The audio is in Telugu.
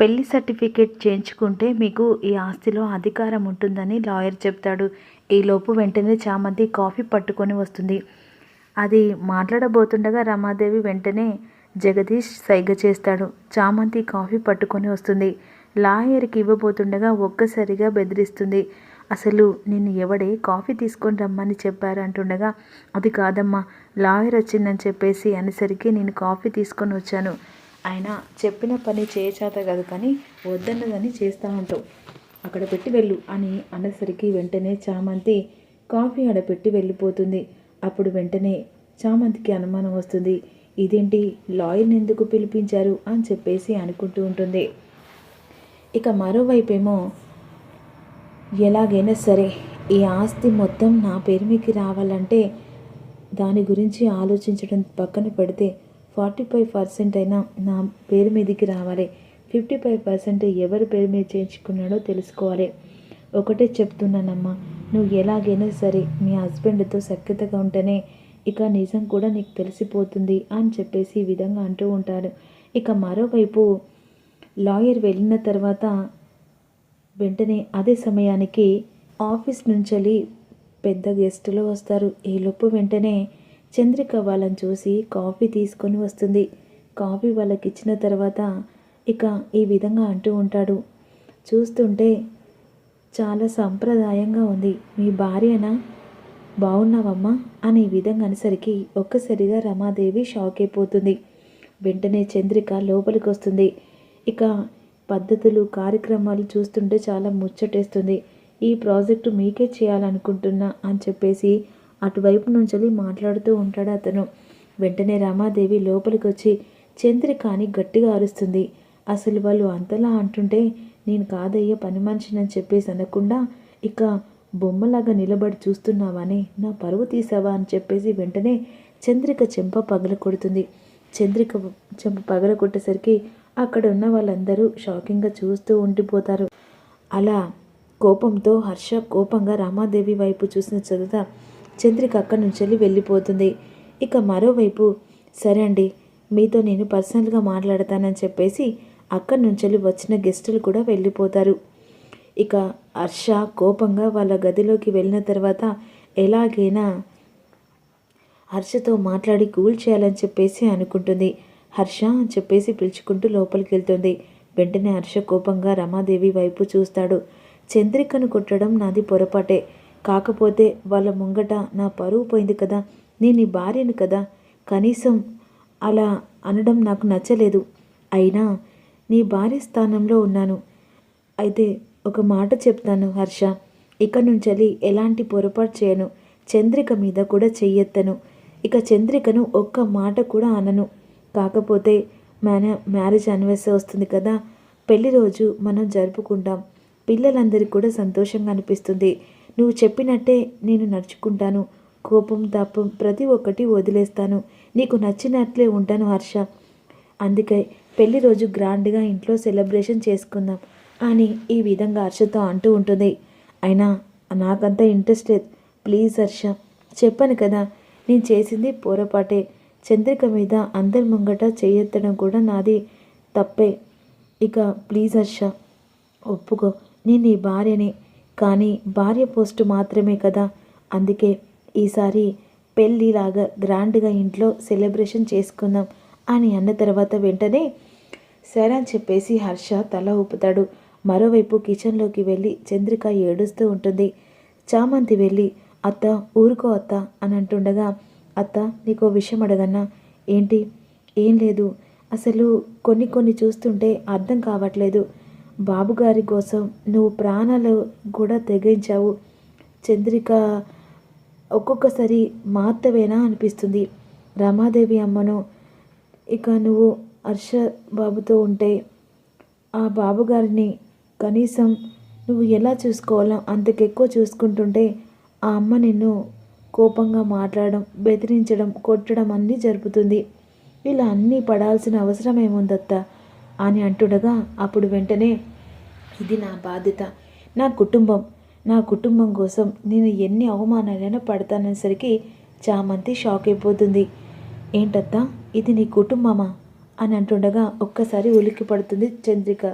పెళ్ళి సర్టిఫికేట్ చేయించుకుంటే మీకు ఈ ఆస్తిలో అధికారం ఉంటుందని లాయర్ చెప్తాడు. ఈలోపు వెంటనే చామంతి కాఫీ పట్టుకొని వస్తుంది. అది మాట్లాడబోతుండగా రమాదేవి వెంటనే జగదీష్ సైగ చేస్తాడు. చామంతి కాఫీ పట్టుకొని వస్తుంది. లాయర్కి ఇవ్వబోతుండగా ఒక్కసారిగా బెదిరిస్తుంది. అసలు నిన్ను ఎవడే కాఫీ తీసుకొని రమ్మని చెప్పారు అంటుండగా అది కాదమ్మా లాయర్ వచ్చిందని చెప్పేసి అనేసరికి నేను కాఫీ తీసుకొని వచ్చాను. ఆయన చెప్పిన పని చేయచేత కాదు కానీ వద్దన్నదని చేస్తా ఉంటావు. అక్కడ పెట్టి వెళ్ళు అని అనేసరికి వెంటనే చామంతి కాఫీ ఆడ పెట్టి వెళ్ళిపోతుంది. అప్పుడు వెంటనే చామంతికి అనుమానం వస్తుంది. ఇదేంటి? లాయర్ని ఎందుకు పిలిపించారు? అని చెప్పేసి అనుకుంటూ ఉంటుంది. ఇక మరోవైపేమో ఎలాగైనా సరే ఈ ఆస్తి మొత్తం నా పేరు మీకు రావాలంటే దాని గురించి ఆలోచించడం పక్కన పెడితే ఫార్టీ ఫైవ్ పర్సెంట్ అయినా నా పేరు మీదకి రావాలి. ఫిఫ్టీ ఫైవ్ పర్సెంట్ ఎవరి పేరు మీద చేయించుకున్నాడో తెలుసుకోవాలి. ఒకటే చెప్తున్నానమ్మా నువ్వు ఎలాగైనా సరే మీ హస్బెండ్తో సఖ్యతగా ఉంటేనే ఇక నిజం కూడా నీకు తెలిసిపోతుంది అని చెప్పేసి ఈ విధంగా అంటూ ఉంటారు. ఇక మరోవైపు లాయర్ వెళ్ళిన తర్వాత వెంటనే అదే సమయానికి ఆఫీస్ నుంచి పెద్ద గెస్టులు వస్తారు. ఈలోపు వెంటనే చంద్రిక వాళ్ళని చూసి కాఫీ తీసుకొని వస్తుంది. కాఫీ వాళ్ళకి ఇచ్చిన తర్వాత ఇక ఈ విధంగా అంటూ ఉంటాడు. చూస్తుంటే చాలా సంప్రదాయంగా ఉంది. మీ భార్యనా? బాగున్నావమ్మా అని ఈ విధంగా అనేసరికి ఒక్కసారిగా రమాదేవి షాక్ అయిపోతుంది. వెంటనే చంద్రిక లోపలికి వస్తుంది ఇక పద్ధతులు కార్యక్రమాలు చూస్తుంటే చాలా ముచ్చటేస్తుంది. ఈ ప్రాజెక్టు మీకే చేయాలనుకుంటున్నా అని చెప్పేసి అటువైపు నుంచి మాట్లాడుతూ ఉంటాడు అతను. వెంటనే రమాదేవి లోపలికి వచ్చి చంద్రికాని గట్టిగా అరుస్తుంది. అసలు వాళ్ళు అంతలా అంటుంటే నేను కాదయ్య పని మనిషినని చెప్పేసి అనకుండా ఇక బొమ్మలాగా నిలబడి చూస్తున్నావని నా పరువు తీసావా అని చెప్పేసి వెంటనే చంద్రిక చెంప పగల కొడుతుంది చంద్రిక చెంప పగల కొట్టేసరికి అక్కడ ఉన్న వాళ్ళందరూ షాకింగ్గా చూస్తూ ఉండిపోతారు. అలా కోపంతో హర్ష కోపంగా రామాదేవి వైపు చూసిన చదువుత చంద్రిక అక్కడి నుంచి వెళ్ళిపోతుంది. ఇక మరోవైపు సరే అండి మీతో నేను పర్సనల్గా మాట్లాడతానని చెప్పేసి అక్కడి నుంచి వచ్చిన గెస్టులు కూడా వెళ్ళిపోతారు. ఇక హర్ష కోపంగా వాళ్ళ గదిలోకి వెళ్ళిన తర్వాత ఎలాగైనా హర్షతో మాట్లాడి కూల్ చేయాలని చెప్పేసి అనుకుంటుంది. హర్ష అని చెప్పేసి పిలుచుకుంటూ లోపలికి వెళ్తుంది. వెంటనే హర్ష కోపంగా రమాదేవి వైపు చూస్తాడు. చంద్రికను కొట్టడం నాది పొరపాటే. కాకపోతే వాళ్ళ ముంగట నా పరువు పోయింది కదా నేను నీ భార్యను కదా. కనీసం అలా అనడం నాకు నచ్చలేదు. అయినా నీ భార్య స్థానంలో ఉన్నాను. అయితే ఒక మాట చెప్తాను హర్ష. ఇక నుంచి ఎలాంటి పొరపాటు చేయను. చంద్రిక మీద కూడా చెయ్యెత్తను. ఇక చంద్రికను ఒక్క మాట కూడా అనను. కాకపోతే మేన మ్యారేజ్ అనివర్సరీ వస్తుంది కదా పెళ్ళి రోజు మనం జరుపుకుంటాం. పిల్లలందరికీ కూడా సంతోషంగా అనిపిస్తుంది. నువ్వు చెప్పినట్టే నేను నడుచుకుంటాను. కోపం తాపం ప్రతి ఒక్కటి వదిలేస్తాను. నీకు నచ్చినట్లే ఉంటాను హర్ష. అందుకే పెళ్ళి రోజు గ్రాండ్గా ఇంట్లో సెలబ్రేషన్ చేసుకుందాం అని ఈ విధంగా హర్షతో అంటూ ఉంటుంది. అయినా నాకంత ఇంట్రెస్ట్ లేదు. ప్లీజ్ హర్ష చెప్పాను కదా నేను చేసింది పొరపాటే. చంద్రిక మీద అందరి ముంగట చేయెత్తడం కూడా నాది తప్పే. ఇక ప్లీజ్ హర్ష ఒప్పుకో. నేను నీ భార్యనే. కానీ భార్య పోస్టు మాత్రమే కదా. అందుకే ఈసారి పెళ్ళిలాగా గ్రాండ్గా ఇంట్లో సెలబ్రేషన్ చేసుకుందాం అని అన్న తర్వాత వెంటనే సరే అని చెప్పేసి హర్ష తల ఊపుతాడు. మరోవైపు కిచెన్లోకి వెళ్ళి చంద్రిక ఏడుస్తూ ఉంటుంది. చామంతి వెళ్ళి అత్త ఊరుకో అత్త అని అంటుండగా అత్త నీకో విషయం అడగన్నా. ఏంటి? ఏం లేదు. అసలు కొన్ని కొన్ని చూస్తుంటే అర్థం కావట్లేదు. బాబుగారి కోసం నువ్వు ప్రాణాలు కూడా తెగించావు. చంద్రిక ఒక్కొక్కసారి మాత్తవేనా అనిపిస్తుంది. రమాదేవి అమ్మను ఇక నువ్వు హర్ష బాబుతో ఉంటే ఆ బాబుగారిని కనీసం నువ్వు ఎలా చూసుకోవాలో అంతకెక్కువ చూసుకుంటుంటే ఆ అమ్మ నిన్ను కోపంగా మాట్లాడడం బెదిరించడం కొట్టడం అన్నీ జరుపుతుంది. ఇలా అన్నీ పడాల్సిన అవసరం ఏముందత్త అని అంటుండగా అప్పుడు వెంటనే ఇది నా బాధ్యత నా కుటుంబం. నా కుటుంబం కోసం నేను ఎన్ని అవమానాలైనా పడతాననేసరికి చామంతి షాక్ అయిపోతుంది. ఏంటత్తా? ఇది నీ కుటుంబమా? అని అంటుండగా ఒక్కసారి ఉలిక్కి పడుతుంది చంద్రిక.